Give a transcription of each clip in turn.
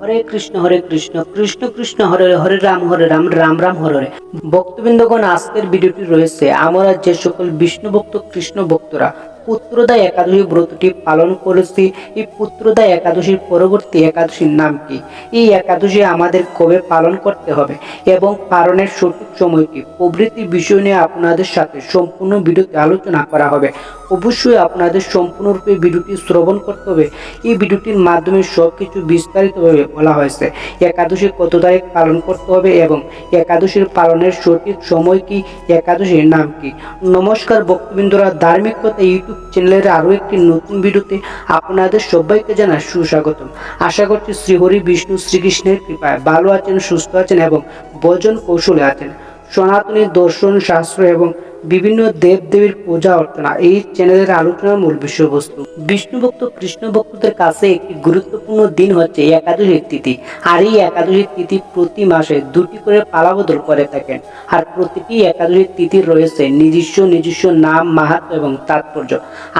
হরে কৃষ্ণ হরে কৃষ্ণ কৃষ্ণ কৃষ্ণ হরে হরে, রাম হরে রাম রাম রাম হরে হরে। ভক্তবৃন্দগণ আজকের ভিডিওটি রয়েছে আমরা যে সকল বিষ্ণু ভক্ত কৃষ্ণ ভক্তরা পুত্রদা একাদশী ব্রতটি পালন করেছি। এই পুত্রদা একাদশীর পরবর্তী একাদশীর নাম কি? এই একাদশী আমাদের কবে পালন করতে হবে এবং পালনের সঠিক সময় কি? প্রভৃতি বিষয় নিয়ে আপনাদের সাথে সম্পূর্ণ ভিডিওতে আলোচনা করা হবে। অবশ্যই আপনাদের সম্পূর্ণরূপে ভিডিওটি শ্রবণ করতে হবে। এই ভিডিওটির মাধ্যমে সব কিছু বিস্তারিতভাবে বলা হয়েছে। একাদশী কত তারিখ পালন করতে হবে এবং একাদশীর পালনের সঠিক সময় কি? একাদশীর নাম কি? নমস্কার, ভক্তবৃন্দরা। ধার্মিকতা ইউটিউব চ্যানেলের আরও একটি নতুন ভিডিওতে আপনাদের সবাইকে জানার সুস্বাগতম। আশা করছি শ্রীহরি, বিষ্ণু, শ্রীকৃষ্ণের কৃপায় ভালো আছেন, সুস্থ আছেন এবং বজন কৌশলে আছেন। সনাতনী দর্শন শাস্ত্র এবং বিভিন্ন দেব দেবীর পূজা অর্চনা এই চ্যানেলের আলোচনার মূল বিষয়বস্তু। বিষ্ণু ভক্ত কৃষ্ণ ভক্তদের কাছে একটি গুরুত্বপূর্ণ দিন হচ্ছে একাদশীর তিথি। আর এই একাদশীর তিথি প্রতি মাসে দুটি করে পালাবদল করে থাকেন। আর প্রতিটি একাদশীর তিথির রয়েছে নিজস্ব নিজস্ব নাম, মাহাত্ম এবং তাৎপর্য।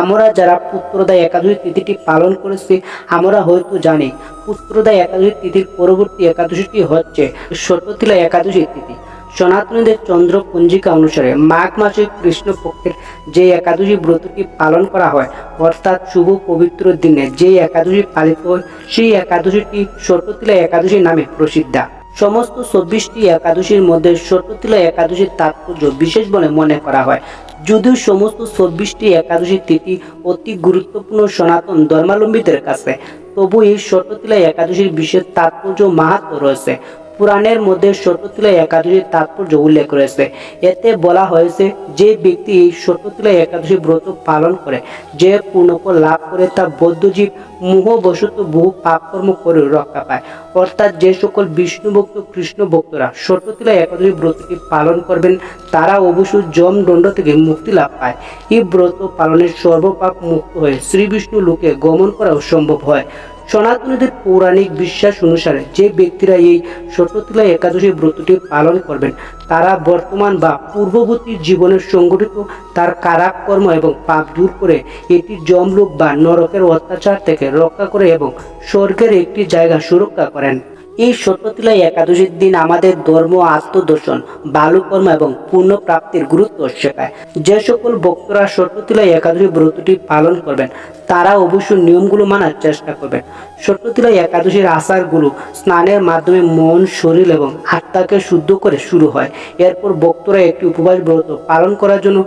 আমরা যারা পুত্রদা একাদশী তিথিটি পালন করেছি, আমরা হয়তো জানি পুত্রদা একাদশী তিথির পরবর্তী একাদশীটি হচ্ছে শততিলা একাদশী তিথি। সনাতনীদের চন্দ্র পঞ্জিকা অনুসারে মাঘ মাসে কৃষ্ণপক্ষের যে একাদশী ব্রতটি পালন করা হয়, অর্থাৎ শুভ পবিত্র দিনে যে একাদশী পালিত হয়, সেই একাদশীটি শততিলা একাদশী নামে প্রসিদ্ধা। সমস্ত চব্বিশটি একাদশীর মধ্যে শততিলা একাদশীর তাৎপর্য বিশেষ বলে মনে করা হয়। যদিও সমস্ত চব্বিশটি একাদশী তিথি অতি গুরুত্বপূর্ণ সনাতন ধর্মাবলম্বীদের কাছে, তবু এই শততিলা একাদশীর বিশেষ তাৎপর্য মাহাত্ম রয়েছে। পুরাণের মধ্যে শততিলা একাদশীর তাৎপর্য উল্লেখ রয়েছে। এতে বলা হয়েছে, যে ব্যক্তি এই শততিলা একাদশী ব্রত পালন করে, যে পূর্ণফল লাভ করে, তা বৌদ্ধজীব মোহবশত বহু পাপকর্ম করে রক্ষা পায়। অর্থাৎ যে সকল বিষ্ণু ভক্ত কৃষ্ণ ভক্তরা শততিলা একাদশী ব্রতটি পালন করবেন, তারা অবশ্যই যম দণ্ড থেকে মুক্তি লাভ পায়। এই ব্রত পালনের সর্বপাপ মুক্ত হয়ে শ্রী বিষ্ণু লোকে গমন করাও সম্ভব হয়। সনাতনীদের পৌরাণিক বিশ্বাস অনুসারে যে ব্যক্তিরা এই শততিলা একাদশী ব্রতটি পালন করবেন, তারা বর্তমান বা পূর্ববর্তী জীবনের সংগঠিত তার কারাকর্ম এবং পাপ দূর করে এটি জমলোক বা নরকের অত্যাচার থেকে রক্ষা করে এবং স্বর্গের একটি জায়গা সুরক্ষা করেন। এই সত্যতিলা একাদশীর দিন আমাদের ধর্ম আত্মদর্শন বালুকর্ম এবং পূর্ণ প্রাপ্তির গুরুত্ব শেখায় যে সকল ভক্তরা সত্যতিলা একাদশী ব্রতটি পালন করবেন, তারা অবশ্যই নিয়মগুলো মানার চেষ্টা করবেন। সত্যতিলা একাদশীর আচারগুলো স্নানের মাধ্যমে মন, শরীর এবং আত্মাকে শুদ্ধ করে শুরু হয়। এরপর ভক্তরা একটি উপবাস ব্রত পালন করার জন্য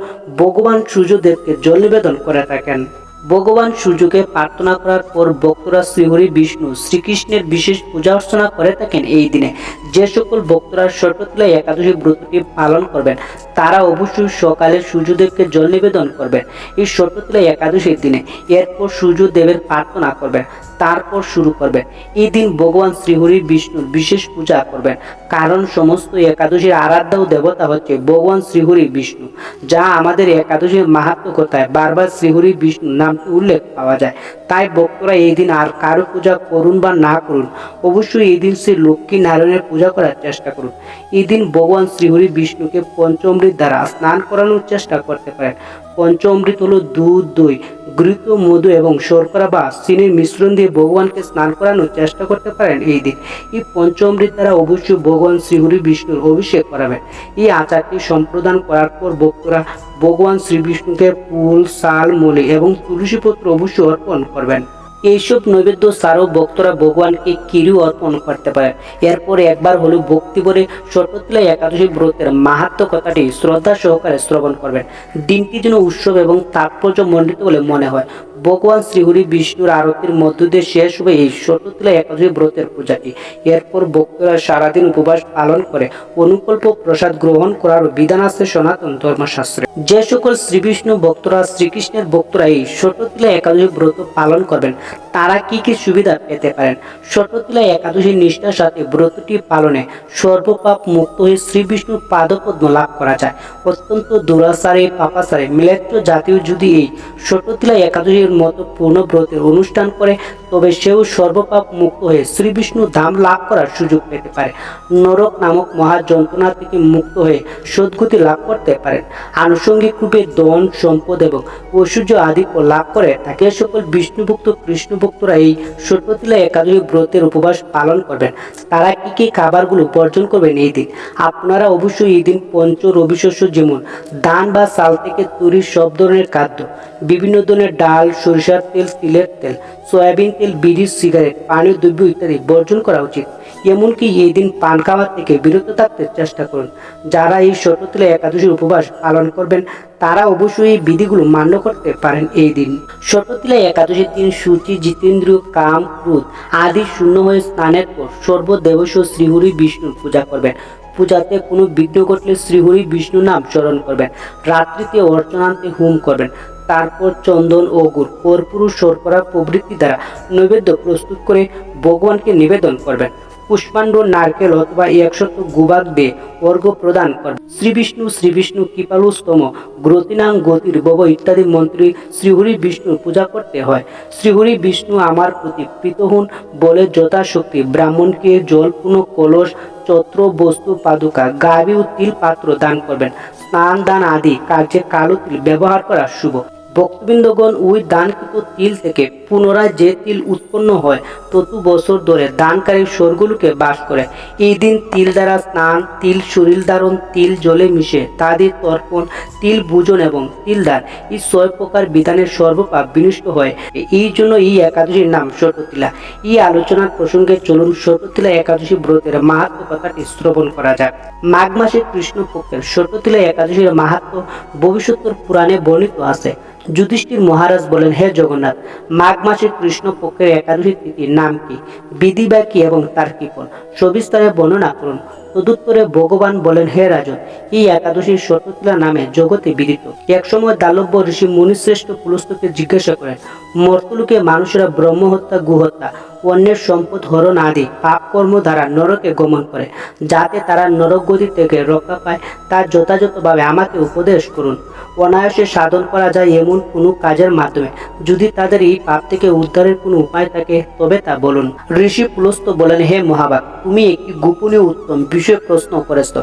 ভগবান সূর্যদেবকে জল নিবেদন করে থাকেন। ভগবান সূর্যকে প্রার্থনা করার পর ভক্তরা শ্রীহরি বিষ্ণু শ্রীকৃষ্ণের বিশেষ পূজা অর্চনা করে থাকেন এই দিনে। যে সকল ভক্তরা সর্বতলা একাদশী ব্রতটি পালন করবেন, তারা অবশ্যই সকালে সূর্যদেবকে জল নিবেদন করবেন। এই সর্বতলা একাদশীর দিনে এরপর সূর্যদেবের প্রার্থনা করবেন, তারপর শুরু করবেন। এই দিন ভগবান শ্রীহরি বিষ্ণুর বিশেষ পূজা করবেন, কারণ সমস্ত একাদশীর আরাধ্য দেবতা হচ্ছে ভগবান শ্রীহরি বিষ্ণু, যা আমাদের একাদশীর মাহাত্ম কথায় বারবার শ্রীহরি বিষ্ণু নামটি উল্লেখ পাওয়া যায়। তাই ভক্তরা এই দিন আর কারও পূজা করুন বা না করুন, অবশ্যই এই দিন শ্রী লক্ষ্মী নারায়ণের পূজা করার চেষ্টা করুন। এই দিন ভগবান শ্রীহরি বিষ্ণুকে পঞ্চমৃত দ্বারা স্নান করানোর চেষ্টা করতে পারেন। পঞ্চমৃত হলো দুধ, দই, ঘৃত, মধু এবং শর্করা বা চিনির মিশ্রণ দিয়ে ভগবানকে স্নান করানোর চেষ্টা করতে পারেন এই দিন। এই পঞ্চমৃত দ্বারা অবশ্যই ভগবান শ্রীহরি বিষ্ণুর অভিষেক করাবেন। এই আচারটি সম্প্রদান করার পর ভক্তরা ভগবান শ্রী বিষ্ণুকে ফুল, শাল, মলি এবং তুলসী পত্র অবশ্যই অর্পণ করবেন। এইসব নৈবেদ্য ছাড়াও ভক্তরা ভগবানকে কিরু অর্পণ করতে পারে। এরপর একবার হলো ভক্তি করে শততিলা একাদশী ব্রতের মাহাত্ম কথাটি শ্রদ্ধা সহকারে শ্রবণ করবেন। দিনটি যেন উৎসব এবং তাৎপর্য মণ্ডিত বলে মনে হয়। ভগবান শ্রীহরি বিষ্ণুর আরতির মধ্য দিয়ে শেষ হবে এই শততিলা একাদশী ব্রতের পূজাটি। এরপর ভক্তরা সারাদিন উপবাস পালন করে, অনুকল্প প্রসাদ গ্রহণ করার বিধান আছে সনাতন ধর্মশাস্ত্রে। যে সকল শ্রীবিষ্ণু ভক্তরা, শ্রীকৃষ্ণের ভক্তরা এই শততিলা একাদশী ব্রত পালন করবেন তারা কি কি সুবিধা পেতে পারেন? শততিলা একাদশী নিষ্ঠার সাথে ব্রতটি পালনে সর্বপাপ মুক্ত হয়ে শ্রী বিষ্ণুর পাদপদ্ম লাভ করা যায়। অত্যন্ত দুরাচারে, পাপাচারে মিলেচ্ছ জাতীয় যদি এই শততিলা একাদশীর মতো পূর্ণ ব্রতের অনুষ্ঠান করে, তবে সেও সর্বপাপ মুক্ত হয়ে শ্রী বিষ্ণু ধাম লাভ করার সুযোগ পেতে পারে। নরক নামক মহা যন্ত্রণা থেকে মুক্ত হয়ে সদ্গতি লাভ করতে পারেন। আনুষঙ্গিক রূপে ধন, সম্পদ এবং ঐশ্বর্য আদি লাভ করে তাকে সকল বিষ্ণুভুক্ত কৃষ্ণভক্ত ভক্তরা এই সর্বতিলা একাদশী ব্রতের উপবাস পালন করবেন। তারা কি কি খাবারগুলো বর্জন করবেন এই দিন? আপনারা অবশ্যই এই দিন পঞ্চ রবি শস্য যেমন ধান বা চাল থেকে তৈরি সব ধরনের খাদ্য, বিভিন্ন ধরনের ডাল, সরিষার তেল, তিলের তেল, সয়াবিন তেল, বিড়ি, সিগারেট, পানীয় দ্রব্য ইত্যাদি বর্জন করা উচিত। এমনকি এই দিন পান খাওয়া থেকে বিরত থাকতে চেষ্টা করুন। যারা এই শততিলা একাদশীর উপবাস পালন করবেন, তারা অবশ্যই এই বিধিগুলো মান্য করতে পারেন এই দিন। শততিলা একাদশীর দিন সূচি জিতেন্দ্র কাম, ক্রোধ আদি শূন্য হয়ে স্নানের পর সর্বদেবস্ব শ্রীহরি বিষ্ণুর পূজা করবেন। পূজাতে কোনো বিঘ্ন ঘটলে শ্রীহরি বিষ্ণু নাম স্মরণ করবেন। রাত্রিতে অর্চনান্তে হোম করবেন। তারপর চন্দন ও গুড় কর্পূর, শর্করা প্রভৃতি দ্বারা নৈবেদ্য প্রস্তুত করে ভগবানকে নিবেদন করবেন। পুষ্পাণ্ড নারকেল অথবা একশত গুবাক দিয়ে অর্ঘ্য প্রদান করবেন শ্রী বিষ্ণু শ্রী বিষ্ণু কৃপালুস্তম গ্রতিনাং গতির বব ইত্যাদি মন্ত্রী শ্রীহরি বিষ্ণুর পূজা করতে হয়। শ্রীহরি বিষ্ণু আমার প্রতি প্রীত হন, বলে যথাশক্তি। ব্রাহ্মণকে জল জলপূর্ণ কলস, চত্র, বস্তু, পাদুকা, গাভী ও তিল পাত্র দান করবেন। স্নান, দান আদি কার্যে কালো তিল ব্যবহার করা শুভ। ভক্তবৃন্দগণ ওই দানকৃত তিল থেকে পুনরায় যে তিল উৎপন্ন হয়, ততু বছর ধরে দানকারী স্বর্গলোকে বাস করে। এই দিন তিল দ্বারা স্নান, তিল শরীর ধারণ, তিল জলে মিশে, তাদের তর্পণ, তিল ভোজন এবং তিল দান এই ছয় প্রকার বিধানের সর্বপাপ বিনষ্ট হয়। এই জন্য এই একাদশীর নাম শততিলা। এই আলোচনার প্রসঙ্গে চলুন শততিলা একাদশী ব্রতের মাহাত্ম কথাটি শ্রবণ করা যাক। মাঘ মাসে কৃষ্ণপক্ষের শততিলা একাদশীর মাহাত্ম ভবিষ্যতের পুরাণে বর্ণিত আছে। যুধিষ্ঠির মহারাজ বলেন, হে জগন্নাথ, মাঘ মাসে কৃষ্ণ পক্ষের একাদশী তিথির নাম কি? বিধি বা কি এবং তার কি ফল সবিস্তারে বর্ণনা করুন। তদুত্তরে ভগবান বলেন, হে রাজন, এই একাদশীর শততিলা নামে জগতে বিদিত। একসময় দালব্য ঋষি মুনিশ্রেষ্ঠ পুলস্তকে জিজ্ঞাসা করেন, মর্তলোকে মানুষেরা ব্রহ্মহত্যা, গুহত্যা অন্যের সম্পদ হরণ আদি পাপ কর্ম দ্বারা নরকে গমন করে, যাতে তারা নরকগতি থেকে রক্ষা পায় তার যথাযথভাবে আমাকে উপদেশ করুন। অনায়াসে সাধন করা যায় এমন কোনো কাজের মাধ্যমে। যদি তাদের এই পাপ থেকে উদ্ধারের কোনো উপায় থাকে, তবে তা বলুন। ঋষি পুলস্ত বলেন, হে মহাবাগ তুমি একটি গোপনীয় উত্তম বিষয়ে প্রশ্ন করেছ।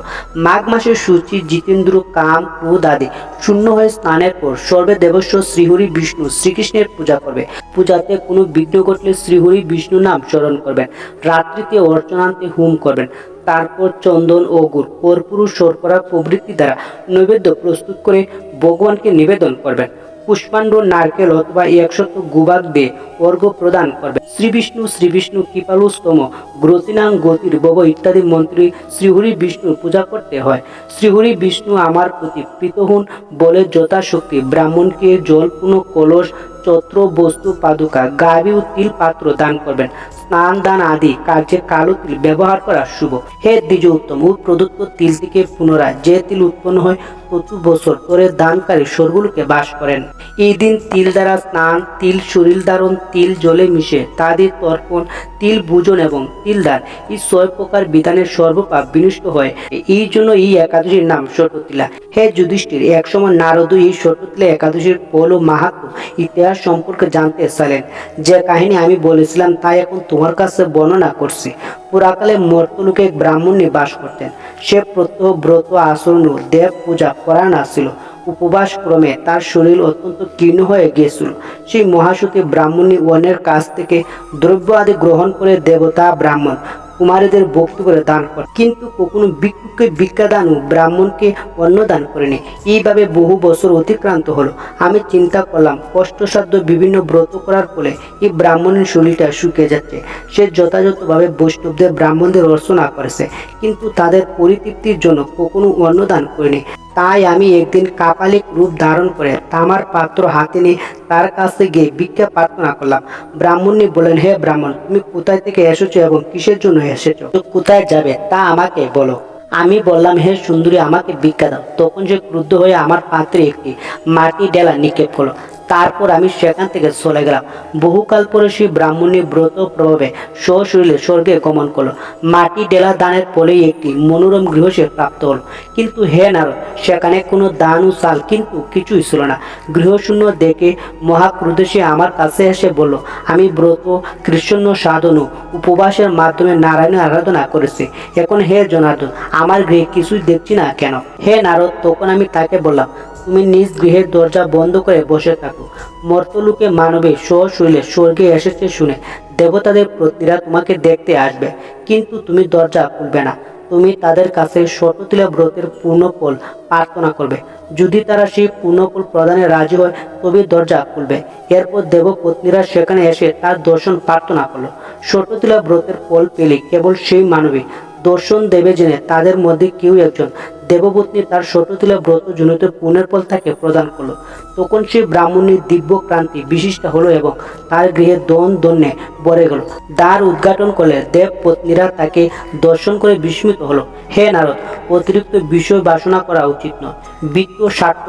মাঘ মাসের সূচি, জিতেন্দ্র, কাম, ক্রোধ আদি শূন্য হয়ে স্নানের পর সর্বে দেবস্ব শ্রীহরি বিষ্ণু শ্রীকৃষ্ণের পূজা করবে। পূজাতে কোনো বিঘ্ন ঘটলে শ্রীহরি বিষ্ণু নাম স্মরণ করবেন। রাত্রিতে অর্চনান্তে হোম করবেন। তারপর চন্দন ও গুড় কর্পূর শর্করা প্রভৃতি দ্বারা নৈবেদ্য প্রস্তুত করে ভগবানকে নিবেদন করবেন। পুষ্পাণ্ড নারকেল অথবা একশত গুবাক দিয়ে অর্ঘ্য প্রদান করবেন। শ্রী বিষ্ণু শ্রী বিষ্ণু কৃপালুস্তম গ্রতিনাং গতির বব ইত্যাদি মন্ত্রী শ্রীহরি বিষ্ণুর পূজা করতে হয়। শ্রীহরি বিষ্ণু আমার প্রতি প্রীত হন, বলে যথাশক্তি। ব্রাহ্মণকে জলপূর্ণ কলস চত্র বস্তু পাদুকা গাভী ও তিল পাত্র দান করবেন। স্নান দান আদি কার্যে কালো তিল ব্যবহার করা শুভ। হে দ্বিজ উত্তম প্রদত্ত তিল থেকে পুনরায় যে তিল উৎপন্ন হয় প্রচুর বছর ধরে দানকারী স্বর্গলোকে বাস করেন। এই দিন তিল দ্বারা স্নান, তিল শরীর ধারণ, তিল জলে মিশে, তাদের তর্পণ, তিল ভোজন এবং তিল দান, এই ছয় প্রকার বিধানের সর্বপাপ বিনষ্ট হয়। এই জন্য এই একাদশীর নাম শততিলা হে যুধিষ্ঠির একসময় নারদ এই শততিলা একাদশীর ফল ও মাহাত্ম ইতিহাস সম্পর্কে জানতে চাইলেন। যে কাহিনী আমি বলেছিলাম তাই এখন তোমার কাছে বর্ণনা করছি। পুরাকালে মর্তলোকে ব্রাহ্মণ বাস করতেন। সে প্রত্যহ ব্রত আচরণ দেব পূজা পরায়ণ আসছিল উপবাস ক্রমে তার শরীর অত্যন্ত ক্ষীণ হয়ে গিয়েছিল। সেই মহাসুখী ব্রাহ্মণী অন্যের কাছ থেকে দ্রব্য আদি গ্রহণ করে দেবতা ব্রাহ্মণ। কুমারীদের করে দান করে কিন্তু কখনো ভিক্ষুককে ভিক্ষা দান ব্রাহ্মণকে অন্ন দান করেনি। এইভাবে বহু বছর অতিক্রান্ত হলো। আমি চিন্তা করলাম, কষ্টসাধ্য বিভিন্ন ব্রত করার ফলে এই ব্রাহ্মণের শরীরটা শুকিয়ে যাচ্ছে। সে যথাযথভাবে বৈষ্ণবদের ব্রাহ্মণদের অর্চনা করেছে, কিন্তু তাদের পরিতৃপ্তির জন্য কখনো অন্ন দান করেনি। তাই আমি একদিন কাপালিক রূপ ধারণ করে তামার পাত্র হাতে নিয়ে তার কাছে গিয়ে ভিক্ষা প্রার্থনা করলাম। ব্রাহ্মণী বলেন হে ব্রাহ্মণ, তুমি কোথায় থেকে এসেছ এবং কিসের জন্য এসেছ? কোথায় যাবে? তা আমাকে বলো। আমি বললাম, হে সুন্দরী, আমাকে ভিক্ষা দাও। তখন সে ক্রুদ্ধ হয়ে আমার পাত্রে একটি মাটি ডেলা নিক্ষেপ হলো তারপর আমি সেখান থেকে চলে গেলাম। বহুকাল পরে সেই ব্রাহ্মণী ব্রত প্রভাবে সশরীরে স্বর্গে গমন করল। মাটি ডেলা দানের ফলেই একটি মনোরম গৃহ সে প্রাপ্ত হলো। কিন্তু হে নারদ, সেখানে কোনো দান ও চাল কিন্তু কিছুই ছিল না। গৃহশূন্য দেখে মহাক্রুদ্ধে সে আমার কাছে এসে বলল, আমি ব্রত কৃষ্ণ সাধন ও উপবাসের মাধ্যমে নারায়ণের আরাধনা করেছি। এখন হে জনার্দন, আমার গৃহে কিছুই দেখছি না কেন? হে নারদ, তখন আমি তাকে বললাম তুমি নিজ গৃহের দরজা বন্ধ করে বসে থাকো। মর্তলোকে মানবে স্বশৈলে স্বর্গে এসেছে শুনে। দেবতাদের প্রতিরা তোমাকে দেখতে আসবে, কিন্তু তুমি দরজা খুলবে না। তুমি তাদের কাছে শততিলা ব্রতের পূর্ণফল প্রার্থনা করবে। যদি তারা সেই পূর্ণফল প্রদানে রাজি হয়, তবে দরজা খুলবে। এরপর দেবপত্নীরা সেখানে এসে তার দর্শন প্রার্থনা করল। শততিলা ব্রতের ফল পেলে কেবল সেই মানবী। দর্শন দেবে জেনে তাদের মধ্যে কেউ একজন দেবপত্নী তার শততিলা ব্রত জনিত পুণ্যের ফল তাকে প্রদান করল। তখন সেই ব্রাহ্মণীর দিব্য ক্রান্তি বিশিষ্ট হলো এবং তার গৃহে দন দন্যে ভরে গেল। দ্বার উদ্ঘাটন করলে দেব পত্নীরা তাকে দর্শন করে বিস্মিত হলো। হে নারদ, অতিরিক্ত বিষয় বাসনা করা উচিত নয়। বিত্ত, স্বার্থ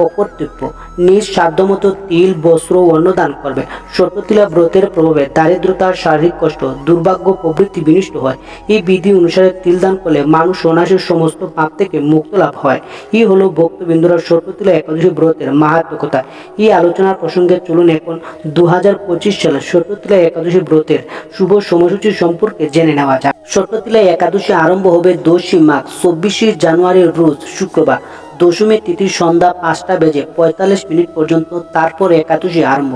ও কর্তব্য নিজ সাধ্যমতো তিল, বস্ত্র অন্নদান করবে। শততিলা ব্রতের প্রভাবে দারিদ্রতার শারীরিক কষ্ট, দুর্ভাগ্য প্রভৃতি বিনষ্ট হয়। এই বিধি অনুসারে তিল দান করলে মানুষ অনাসের সমস্ত পাপ থেকে মুক্ত লাভ হয়। ই হলো ভক্তবিন্দুরা শততিলা একাদশী ব্রতের মাহাত্ম কথা এই আলোচনার প্রসঙ্গে চলুন এখন দু হাজার পঁচিশ সালে শততিলা একাদশী ব্রতের শুভ সময়সূচি সম্পর্কে জেনে নেওয়া যাক। শততিলা একাদশী আরম্ভ হবে দোষী মাঘ, চব্বিশে জানুয়ারির রোজ, শুক্রবার। দশমী তিথি সন্ধ্যা পাঁচটা বেজে পঁয়তাল্লিশ মিনিট পর্যন্ত, তারপর একাদশী আরম্ভ।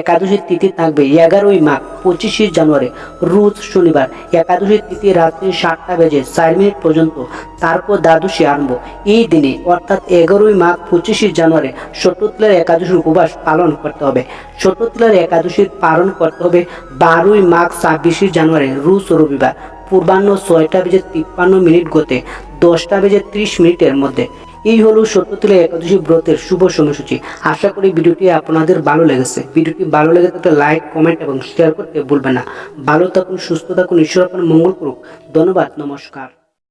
একাদশীর তিথি থাকবে এগারোই মাঘ, পঁচিশে জানুয়ারি, রোজ শনিবার। একাদশীর তিথি রাত্রি সাতটা বেজে চার মিনিট পর্যন্ত, তারপর দ্বাদশী আরম্ভ। এই দিনে, অর্থাৎ এগারোই মাঘ, পঁচিশে জানুয়ারি, শততলার একাদশীর উপবাস পালন করতে হবে। শততলার একাদশীর পালন করতে হবে বারোই মাঘ, ছাব্বিশে জানুয়ারি, রোজ রবিবার। পূর্বাহ্ন ছয়টা বেজে তিপ্পান্ন মিনিট গতে, দশটা বেজে ত্রিশ মিনিটের মধ্যে। এই হলো সত্যতিলা একাদশী ব্রতের শুভ সময়সূচি। আশা করি ভিডিওটি আপনাদের ভালো লেগেছে। ভিডিওটি ভালো লেগে থাকলে লাইক, কমেন্ট এবং শেয়ার করতে ভুলবেন না। ভালো থাকুন, সুস্থ থাকুন, ঈশ্বর আপনার মঙ্গল করুক। ধন্যবাদ, নমস্কার।